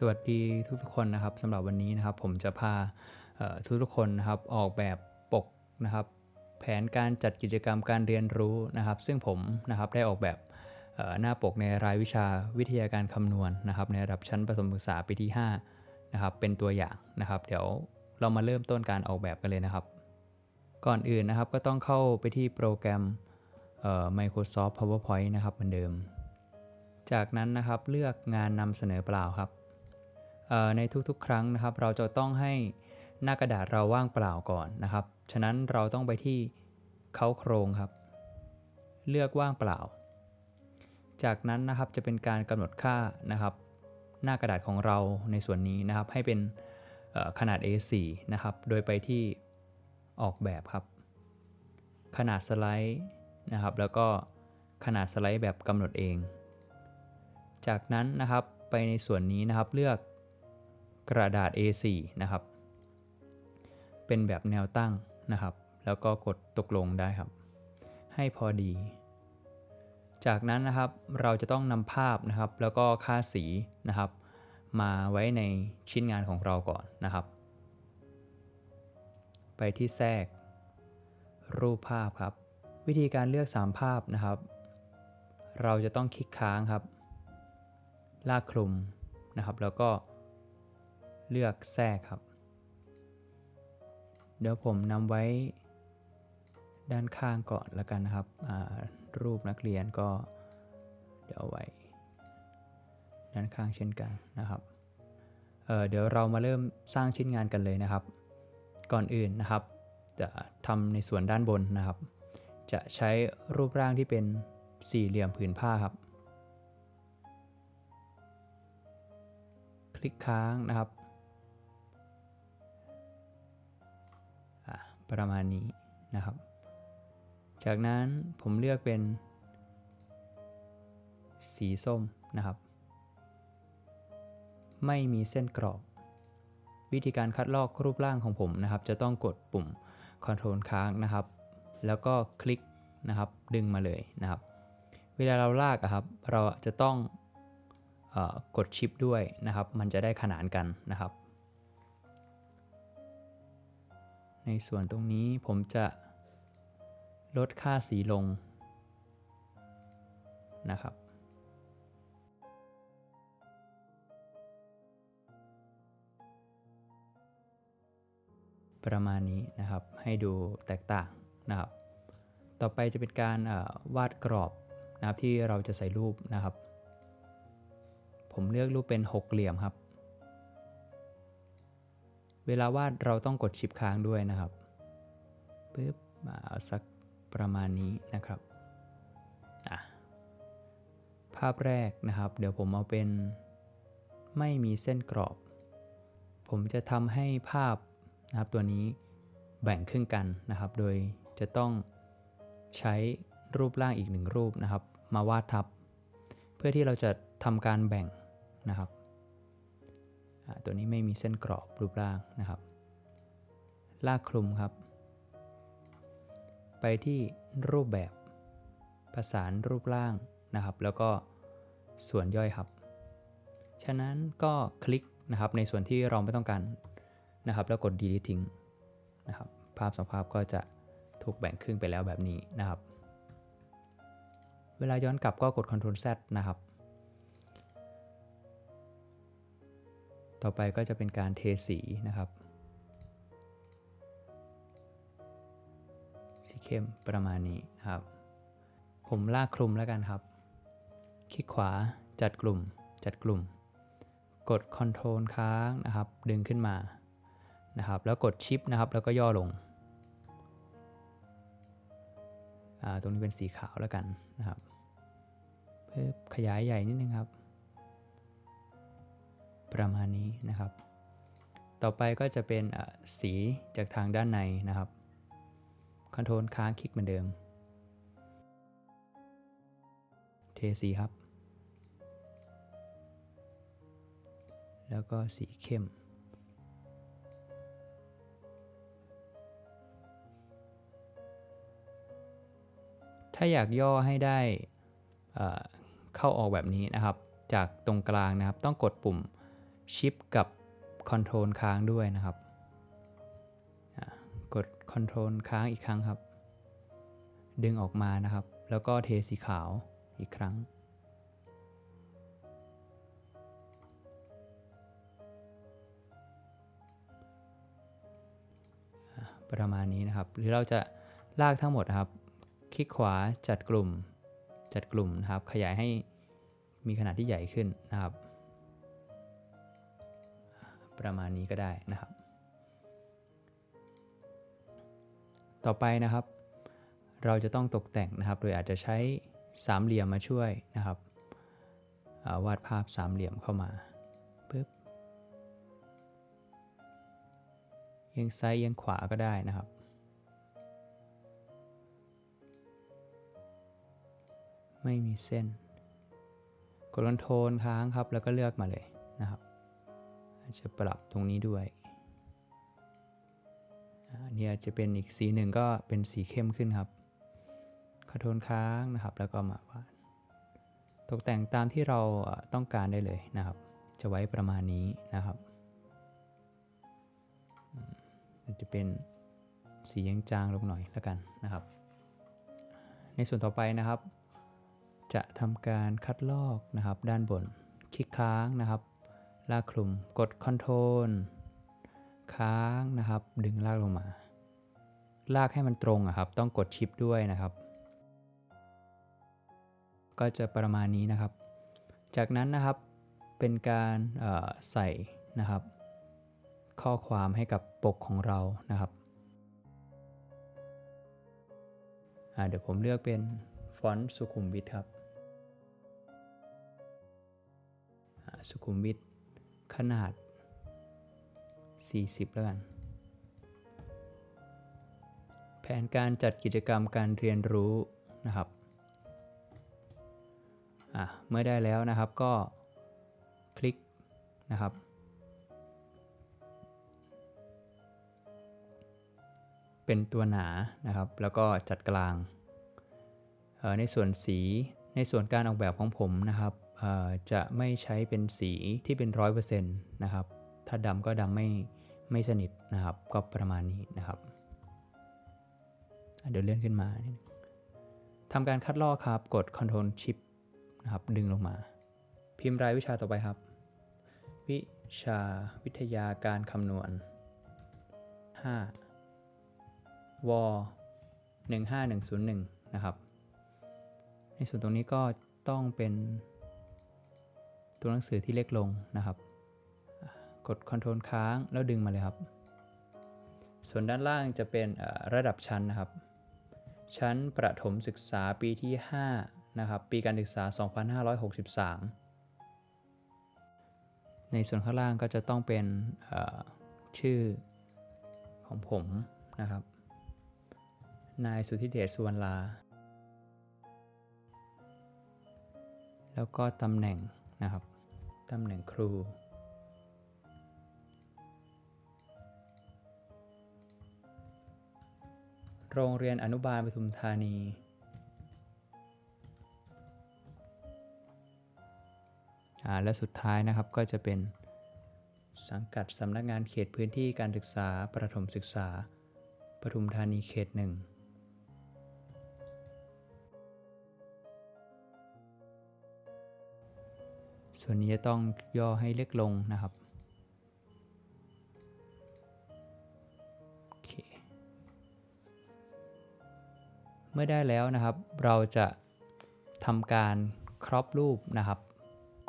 สวัสดีทุกๆคนนะครับสำหรับวันนี้นะครับ ผมจะพาทุกๆคนนะครับออกแบบปกนะครับ แผนการจัดกิจกรรมการเรียนรู้นะครับ ซึ่งผมนะครับได้ออกแบบ หน้าปกในรายวิชาวิทยาการคำนวณนะครับ ในระดับชั้นประถมศึกษาปีที่5นะครับเป็นตัวอย่างนะครับ เดี๋ยวเรามาเริ่มต้นการออกแบบกันเลยนะครับ ก่อนอื่นนะครับก็ต้องเข้าไปที่โปรแกรม Microsoft PowerPoint นะครับเหมือนเดิม จากนั้นนะครับเลือกงานนำเสนอเปล่าครับในทุกๆ ครั้งนะครับ เราจะต้องให้หน้ากระดาษเราว่างเปล่าก่อนนะครับ ฉะนั้นเราต้องไปที่เค้าโครงครับ เลือกว่างเปล่า จากนั้นนะครับจะเป็นการกำหนดค่านะครับ หน้ากระดาษของเราในส่วนนี้นะครับ ให้เป็นขนาด A4 นะครับ โดยไปที่ออกแบบครับ ขนาดสไลด์นะครับ แล้วก็ขนาดสไลด์แบบกำหนดเอง จากนั้นนะครับไปในส่วนนี้นะครับเลือกกระดาษ A4 นะครับ เป็นแบบแนวตั้งนะครับ แล้วก็กดตกลงได้ครับ ให้พอดี จากนั้นนะครับเราจะต้องนำภาพนะครับ แล้วก็ค่าสีนะครับ มาไว้ในชิ้นงานของเราก่อนนะครับ ไปที่แทรก รูปภาพครับ วิธีการเลือก 3 ภาพนะครับ เราจะต้องคลิกค้างครับ ลากคลุมนะครับ แล้วก็เลือกแทรกครับ เดี๋ยวผมนำไว้ด้านข้างก่อนแล้วกันนะครับอ่า รูปนักเรียนก็เดี๋ยวเอาไว้ด้านข้างเช่นกันนะครับเเดี๋ยวเรามาเริ่มสร้างชิ้นงานกันเลยนะครับ ก่อนอื่นนะครับ จะทำในส่วนด้านบนนะครับ จะใช้รูปร่างที่เป็นสี่เหลี่ยมผืนผ้าครับ คลิกค้างนะครับประมาณนี้นะครับ จากนั้นผมเลือกเป็น สีส้มนะครับ ไม่มีเส้นกรอบ วิธีการคัดลอกรูปร่างของผมนะครับ จะต้องกดปุ่ม Ctrl ค้างนะครับ แล้วก็คลิกนะครับ ดึงมาเลยนะครับ เวลาเราลากอะครับ เราจะต้องอกดชิปด้วยนะครับ มันจะได้ขนานกันนะครับ ในส่วนตรงนี้ผมจะ ลดค่าสีลงนะครับ ประมาณนี้นะครับให้ดูแตกต่างนะครับ ต่อไปจะเป็นการวาดกรอบนะครับที่เราจะใส่รูปนะครับ ผมเลือกรูปเป็นหกเหลี่ยมครับ เวลาวาดเราต้องกดชิปค้างด้วยนะครับปึ๊บมาเอาสัก ประมาณนี้นะครับภาพแรกนะครับ เดี๋ยวผมเอาเป็นไม่มีเส้นกรอบ ผมจะทำให้ภาพนะครับตัวนี้แบ่งครึ่งกันนะครับ โดยจะต้องใช้รูปร่างอีกหนึ่งรูปนะครับ มาวาดทับ เพื่อที่เราจะทำการแบ่งนะครับตัวนี้ไม่มีเส้นกรอบรูปร่างนะครับ ลากคลุมครับ ไปที่รูปแบบประสานรูปร่างนะครับ แล้วก็ส่วนย่อยครับ ฉะนั้นก็คลิกนะครับในส่วนที่เราไม่ต้องการนะครับ แล้วกด delete ทิ้งนะครับ ภาพสองภาพก็จะถูกแบ่งครึ่งไปแล้วแบบนี้นะครับ เวลาย้อนกลับก็กด Ctrl Z นะครับ ต่อไปก็จะเป็นการเทสีนะครับ สีเข้มประมาณนี้นะครับ ผมลากคลุมแล้วกันครับ คลิกขวาจัดกลุ่ม จัดกลุ่ม กด Ctrl ค้างนะครับ ดึงขึ้นมานะครับ แล้วกดชิปนะครับ แล้วก็ย่อลงอ่าตรงนี้เป็นสีขาวแล้วกันนะครับเพิ่มขยายใหญ่นิดนึงครับ ประมาณนี้นะครับ ต่อไปก็จะเป็นสีจากทางด้านในนะครับ คอนโทรลค้างคลิกเหมือนเดิม เทสีครับ แล้วก็สีเข้ม ถ้าอยากย่อให้ได้เข้าออกแบบนี้นะครับ จากตรงกลางนะครับ ต้องกดปุ่ม Shift กับ Control ค้างด้วยนะครับ กด Ctrl ค้างอีกครั้งครับ ดึงออกมานะครับ แล้วก็เทสีขาวอีกครั้ง ประมาณนี้นะครับ หรือเราจะลากทั้งหมดครับ คลิกขวาจัดกลุ่ม จัดกลุ่มนะครับ ขยายให้มีขนาดที่ใหญ่ขึ้นนะครับ ประมาณนี้ก็ได้นะครับ ต่อไปนะครับ เราจะต้องตกแต่งนะครับ โดยอาจจะใช้สามเหลี่ยมมาช่วยนะครับาวาดภาพสามเหลี่ยมเข้ามาปึ๊บเอียงซ้ายเอียงขวาก็ได้นะครับ ไม่มีเส้น กดคอนโทรลค้างครับ แล้วก็เลือกมาเลยนะครับอาจจะปรับตรงนี้ด้วย เนี่ยจะเป็นอีกสีหนึ่งก็เป็นสีเข้มขึ้นครับคอนโทรลค้างนะครับ แล้วก็มาวาดตกแต่งตามที่เราต้องการได้เลยนะครับ จะไว้ประมาณนี้นะครับมันจะเป็นสียังจางลงหน่อยแล้วกันนะครับ ในส่วนต่อไปนะครับ จะทำการคัดลอกนะครับ ด้านบน คลิกค้างนะครับ ลากคลุมกด Ctrl ค้างนะครับ ดึงลากลงมา ลากให้มันตรงอะครับ ต้องกดชิปด้วยนะครับ ก็จะประมาณนี้นะครับ จากนั้นนะครับเป็นการใส่นะครับ ข้อความให้กับปกของเรานะครับเดี๋ยวผมเลือกเป็นฟอนต์สุขุมวิทครับสุขุมวิทขนาด 40 แล้วกัน แผนการจัดกิจกรรมการเรียนรู้นะครับเมื่อได้แล้วนะครับก็คลิกนะครับ เป็นตัวหนานะครับ แล้วก็จัดกลาง ในส่วนสีในส่วนการออกแบบของผมนะครับจะไม่ใช้เป็นสีที่เป็นร้อยเปอร์เซ็นต์นะครับ ถ้าดำก็ดำไม่ไม่สนิทนะครับ ก็ประมาณนี้นะครับเดี๋ยวเลื่อนขึ้นมาทำการคัดลอกครับ กด Ctrl Shift นะครับ ดึงลงมา พิมพ์รายวิชาต่อไปครับ วิชาวิทยาการคำนวณ 5 ว 15101 นะครับ ในส่วนตรงนี้ก็ต้องเป็นตัวหนังสือที่เล็กลงนะครับ กด Ctrl ค้างแล้วดึงมาเลยครับ ส่วนด้านล่างจะเป็นระดับชั้นนะครับ ชั้นประถมศึกษาปีที่ 5 นะครับ ปีการศึกษา 2563 ในส่วนข้างล่างก็จะต้องเป็นชื่อของผมนะครับ นายสุธิเดชสุวรรณลา แล้วก็ตำแหน่งนะครับ ตำแหน่งครู โรงเรียนอนุบาลปทุมธานี และสุดท้ายนะครับก็จะเป็นสังกัดสำนักงานเขตพื้นที่การศึกษาประถมศึกษาปทุมธานีเขตหนึ่งส่วนนี้จะต้องย่อให้เล็กลงนะครับ มื่อได้แล้วนะครับ เราจะทำการครอปรูปนะครับ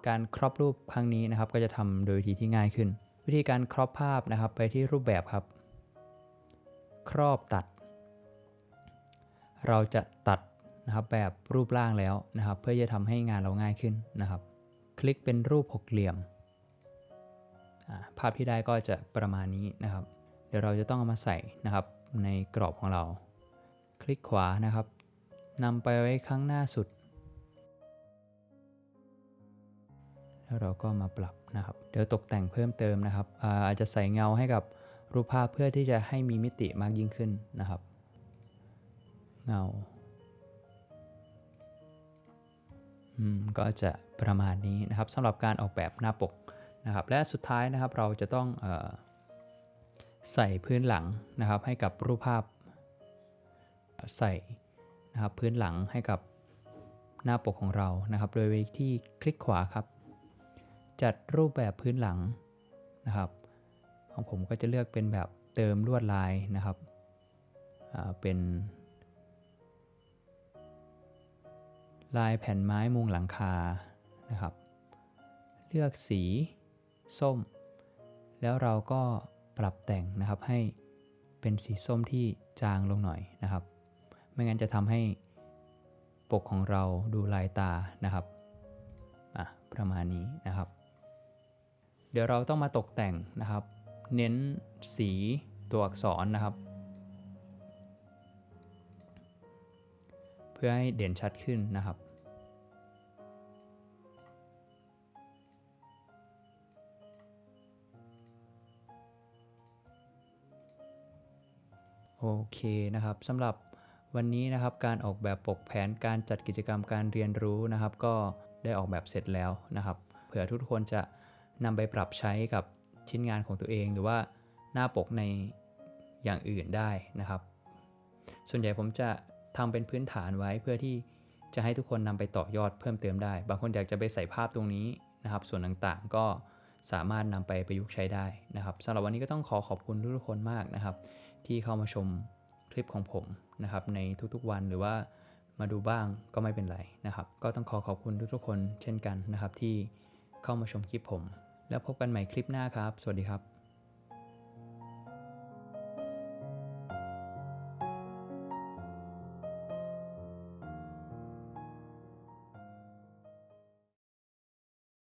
การครอปรูปครั้งนี้นะครับ ก็จะทำโดยวิธีที่ง่ายขึ้น วิธีการครอปภาพนะครับไปที่รูปแบบครับ ครอบตัด เราจะตัดนะครับแบบรูปร่างแล้วนะครับ เพื่อจะทำให้งานเราง่ายขึ้นนะครับ คลิกเป็นรูปหกเหลี่ยมภาพที่ได้ก็จะประมาณนี้นะครับ เดี๋ยวเราจะต้องเอามาใส่นะครับในกรอบของเรา ลิกขวานะครับนำไปไว้ข้างหน้าสุด แล้วเราก็มาปรับนะครับ เดี๋ยวตกแต่งเพิ่มเติมนะครับอาอาจจะใส่เงาให้กับรูปภาพเพื่อที่จะให้มีมิติมากยิ่งขึ้นนะครับ เงาอืมก็จะประมาณนี้นะครับสำหรับการออกแบบหน้าปกนะครับ และสุดท้ายนะครับเราจะต้องเออใส่พื้นหลังนะครับให้กับรูปภาพ ใส่นะครับพื้นหลังให้กับหน้าปกของเรานะครับ โดยวิธีคลิกขวาครับ จัดรูปแบบพื้นหลังนะครับ ของผมก็จะเลือกเป็นแบบเติมลวดลายนะครับเป็นลายแผ่นไม้มุงหลังคานะครับ เลือกสีส้ม แล้วเราก็ปรับแต่งนะครับให้เป็นสีส้มที่จางลงหน่อยนะครับ ไม่งั้นจะทำให้ปกของเราดูลายตานะครับอะประมาณนี้นะครับ เดี๋ยวเราต้องมาตกแต่งนะครับ เน้นสีตัวอักษรนะครับ เพื่อให้เด่นชัดขึ้นนะครับโอเคนะครับสำหรับ วันนี้นะครับการออกแบบปกแผนการจัดกิจกรรมการเรียนรู้นะครับ ก็ได้ออกแบบเสร็จแล้วนะครับ เผื่อทุกคนจะนำไปปรับใช้กับชิ้นงานของตัวเอง หรือว่าหน้าปกในอย่างอื่นได้นะครับ ส่วนใหญ่ผมจะทำเป็นพื้นฐานไว้เพื่อที่จะให้ทุกคนนำไปต่อยอดเพิ่มเติมได้ บางคนอยากจะไปใส่ภาพตรงนี้นะครับ ส่วนต่างๆก็สามารถนำไปประยุกต์ใช้ได้นะครับสำหรับวันนี้ก็ต้องขอขอบคุณทุกคนมากนะครับ ที่เข้ามาชม ลิปของผมนะครับในทุกๆวันหรือว่ามาดูบ้างก็ไม่เป็นไรนะครับ ก็ต้องขอขอบคุณทุกๆคนเช่นกันนะครับที่เข้ามาชมคลิปผม แล้วพบกันใหม่คลิปหน้าครับ สวัสดีครับ